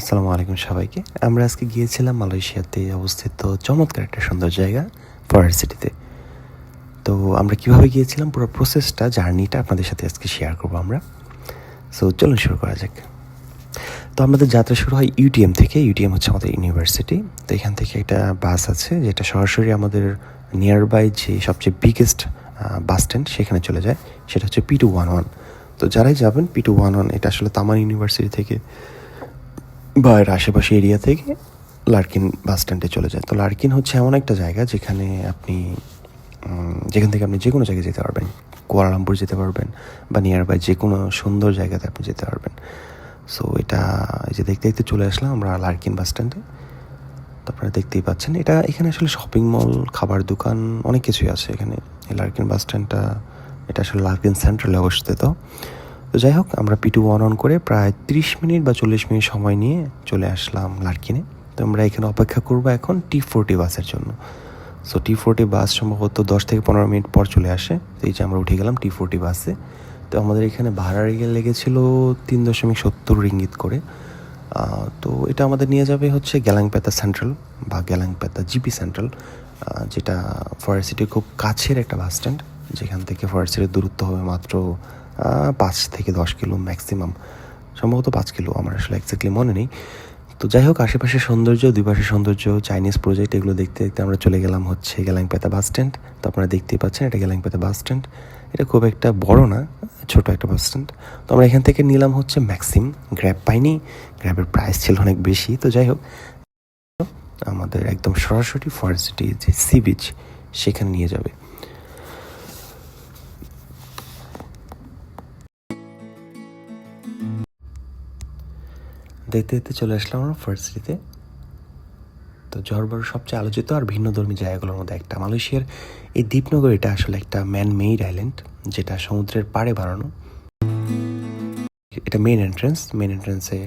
আসসালামু আলাইকুম সবাইকে। আমরা আজকে গিয়েছিলাম মালয়েশিয়াতে অবস্থিত চমৎকার একটা সুন্দর জায়গা ফরেস্ট সিটিতে তো। আমরা কীভাবে গিয়েছিলাম, পুরো প্রসেসটা জার্নিটা আপনাদের সাথে আজকে শেয়ার করব আমরা। সো চলুন শুরু করা যাক। তো আমাদের যাত্রা শুরু হয় ইউটিএম থেকে। ইউটিএম হচ্ছে আমাদের ইউনিভার্সিটি তো এখান থেকে একটা বাস আছে, যেটা সরাসরি আমাদের নিয়ার বাই যে সবচেয়ে বিগেস্ট বাস স্ট্যান্ড সেখানে চলে যায়। সেটা হচ্ছে পি টু ওয়ান ওয়ান তো যারাই যাবেন পি টু ওয়ান ওয়ান এটা আসলে তামান ইউনিভার্সিটি থেকে বা এর আশেপাশে এরিয়া থেকে লার্কিন বাস স্ট্যান্ডে চলে যায়। তো লার্কিন হচ্ছে এমন একটা জায়গা যেখানে আপনি যেখান থেকে আপনি যে কোনো জায়গায় যেতে পারবেন। কুয়ালালামপুর যেতে পারবেন বা নিয়ার বাই যে কোনো সুন্দর জায়গাতে আপনি যেতে পারবেন। সো এটা এই যে দেখতে দেখতে চলে আসলাম আমরা লার্কিন বাস স্ট্যান্ডে। তো আপনারা দেখতেই পাচ্ছেন, এটা এখানে আসলে শপিং মল খাবার দোকান, অনেক কিছুই আছে এখানে। এই লার্কিন বাস স্ট্যান্ডটা, এটা আসলে লার্কিন সেন্ট্রালে অবস্থিত। তো যাই হোক, আমরা পিটু ওয়ান অন করে প্রায় তিরিশ মিনিট বা চল্লিশ মিনিট সময় নিয়ে চলে আসলাম লার্কিনে। তো আমরা এখানে অপেক্ষা করব এখন টি ফোরটি বাসের জন্য। সো টি ফোরটি বাস সম্ভবত দশ থেকে পনেরো মিনিট পর চলে আসে। তো এই যে আমরা উঠে গেলাম টি ফোরটি বাসে। তো আমাদের এখানে ভাড়া রেগে লেগেছিল তিন দশমিক সত্তর রিঙ্গিত করে। তো এটা আমাদের নিয়ে যাবে হচ্ছে গ্যালাংপেতা সেন্ট্রাল বা গ্যালাংপেতা জিপি সেন্ট্রাল যেটা ফরেস্ট সিটির খুব কাছের একটা বাস স্ট্যান্ড যেখান থেকে ফরেস্ট সিটির দূরত্ব হবে মাত্র পাঁচ থেকে দশ কিলো ম্যাক্সিমাম সম্ভবত পাঁচ কিলো, আমার আসলে এক্স্যাক্টলি মনে নেই। তো যাই হোক, আশেপাশের সৌন্দর্য, দুই সৌন্দর্য চাইনিজ প্রজেক্ট এগুলো দেখতে দেখতে আমরা চলে গেলাম হচ্ছে গ্যালাংপেতা বাস স্ট্যান্ড তো আপনারা দেখতেই পাচ্ছেন, এটা গ্যালাংপেতা বাস স্ট্যান্ড এটা খুব একটা বড় না, ছোট একটা বাস স্ট্যান্ড তো আমরা এখান থেকে নিলাম হচ্ছে ম্যাক্সিম গ্র্যাব পাইনি গ্র্যাবের প্রাইস ছিল অনেক বেশি। তো যাই হোক, আমাদের একদম সরাসরি ফরেস্ট সিটি যে সি বিচ সেখানে নিয়ে যাবে। দেখতে দেখতে চলে আসলাম আমরা ফরেস্ট সিটিতে তো। জহরবারু সবচেয়ে আলোচিত আর ভিন্ন ধর্মী জায়গাগুলোর মধ্যে একটা। মালয়েশিয়ার এই দ্বীপনগর, এটা আসলে একটা ম্যান মেইড আইল্যান্ড যেটা সমুদ্রের পাড়ে বানানো। এটা মেন এন্ট্রেন্স মেন এন্ট্রেন্সে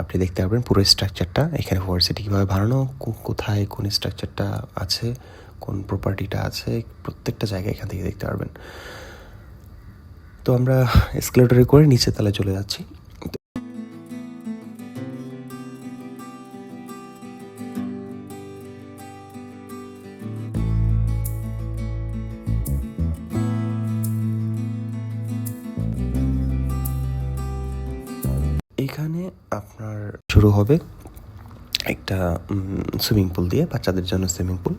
আপনি দেখতে পারবেন পুরো স্ট্রাকচারটা এখানে ফরেস্ট সিটি কীভাবে বানানো কোথায় কোন স্ট্রাকচারটা আছে, কোন প্রপার্টিটা আছে, প্রত্যেকটা জায়গায় এখান থেকে দেখতে পারবেন। তো আমরা এসকেলেটরে করে নিচে তলায় চলে যাচ্ছি। এখানে আপনার শুরু হবে একটা সুইমিং পুল দিয়ে বাচ্চাদের জন্য সুইমিং পুল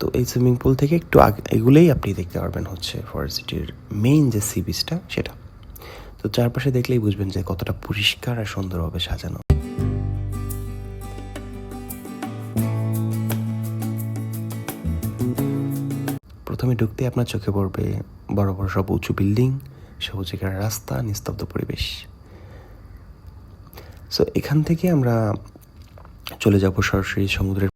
তো এই সুইমিং পুল থেকে একটু আগে, এগুলোই আপনি দেখতে পারবেন হচ্ছে ফরেস্ট সিটির মেইন যে সি বিচটা সেটা। তো চারপাশে দেখলেই বুঝবেন যে কতটা পরিষ্কার আর সুন্দরভাবে সাজানো। প্রথমে ঢুকতে আপনার চোখে পড়বে বড় বড় সব উঁচু বিল্ডিং সবুজিকার রাস্তা, নিস্তব্ধ পরিবেশ। সো এখান থেকে আমরা চলে যাব সরাসরি সমুদ্রের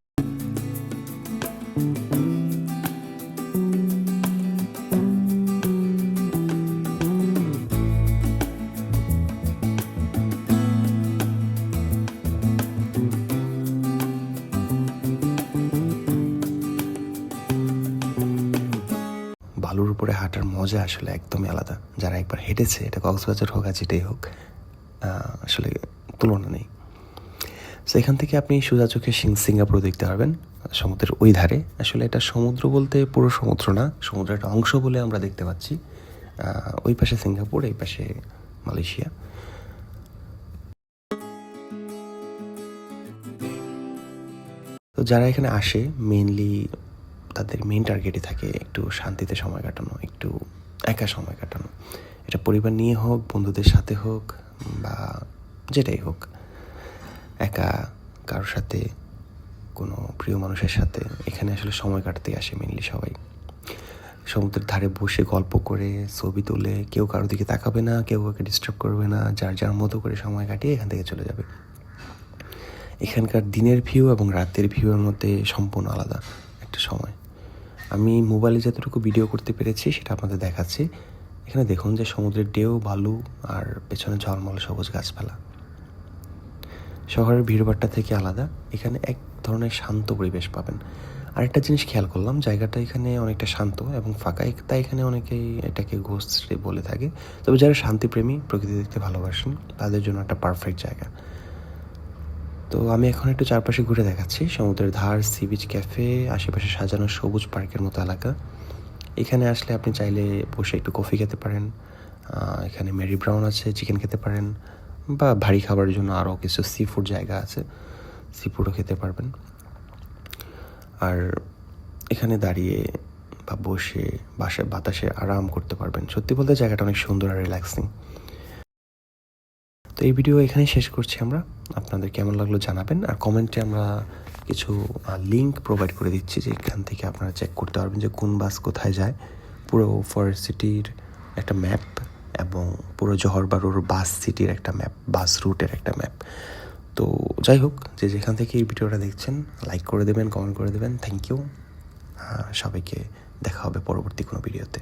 বালুর উপরে হাঁটার মজা আসলে একদমই আলাদা। যারা একবার হেঁটেছে, এটা কক্সবাজার হোক আর যেটাই হোক আসলে তুলনা নেই। তো এখান থেকে আপনি সোজা চোখে সিঙ্গাপুর দেখতে পারবেন, সমুদ্রের ওই ধারে। আসলে এটা সমুদ্র বলতে পুরো সমুদ্র না, সমুদ্রের একটা অংশ বলে আমরা দেখতে পাচ্ছি। ওই পাশে সিঙ্গাপুর, এই পাশে মালয়েশিয়া। তো যারা এখানে আসে মেনলি তাদের মেইন টার্গেটই থাকে একটু শান্তিতে সময় কাটানো, একটু একা সময় কাটানো। এটা পরিবার নিয়ে হোক, বন্ধুদের সাথে হোক, বা যেটাই হোক, একা কারোর সাথে, কোনো প্রিয় মানুষের সাথে, এখানে আসলে সময় কাটাতে আসে মেনলি সবাই। সমুদ্রের ধারে বসে গল্প করে, ছবি তুলে, কেউ কারোর দিকে তাকাবে না, কেউ কাউকে ডিস্টার্ব করবে না, যার যার মতো করে সময় কাটিয়ে এখান থেকে চলে যাবে। এখানকার দিনের ভিউ এবং রাতের ভিউয়ের মধ্যে সম্পূর্ণ আলাদা একটা সময়। আমি মোবাইলে যতটুকু ভিডিও করতে পেরেছি, সেটা আপনাদের দেখাচ্ছি। এখানে দেখুন যে সমুদ্রের ঢেউ, বালু আর পেছনে ঝলমল সবুজ গাছপালা। শহরের ভিড়ভাট্টা থেকে আলাদা। এখানে এক ধরনের শান্ত পরিবেশ পাবেন। আরেকটা জিনিস খেয়াল করলাম, জায়গাটা এখানে অনেকটা শান্ত এবং ফাঁকা। তাই এখানে অনেকেই এটাকে ঘোস্ট বলে থাকে। তবে যারা শান্তিপ্রেমী, প্রকৃতি দেখতে ভালোবাসেন, তাদের জন্য একটা পারফেক্ট জায়গা। তো আমি এখন একটু চারপাশে ঘুরে দেখাচ্ছি। সমুদ্রের ধার, সি বিচ ক্যাফে, আশেপাশে সাজানো সবুজ পার্কের মতো এলাকা। এখানে আসলে আপনি চাইলে বসে একটু কফি খেতে পারেন। এখানে মেরি ব্রাউন আছে, চিকেন খেতে পারেন। বা ভারী খাবারের জন্য আরও কিছু সি ফুড জায়গা আছে সি ফুডও খেতে পারবেন। আর এখানে দাঁড়িয়ে বা বসে বাসে, বাতাসে আরাম করতে পারবেন। সত্যি বলতে জায়গাটা অনেক সুন্দর আর রিল্যাক্সিং তো এই ভিডিও এখানেই শেষ করছি আমরা। আপনাদের কেমন লাগল জানাবেন। আর কমেন্টে আমরা কিছু লিংক প্রোভাইড করে দিচ্ছি যে এখান থেকে আপনারা চেক করতে পারবেন যে কোন বাস কোথায় যায়। পুরো ফরেস্ট সিটির একটা ম্যাপ এবং পুরো জহরবারুর বাস সিটির একটা ম্যাপ, বাস রুটের একটা ম্যাপ। তো যাই হোক, যে যেখান থেকে এই ভিডিওটা দেখছেন লাইক করে দেবেন কমেন্ট করে দেবেন থ্যাংক ইউ সবাইকে দেখা হবে পরবর্তী কোনো ভিডিওতে।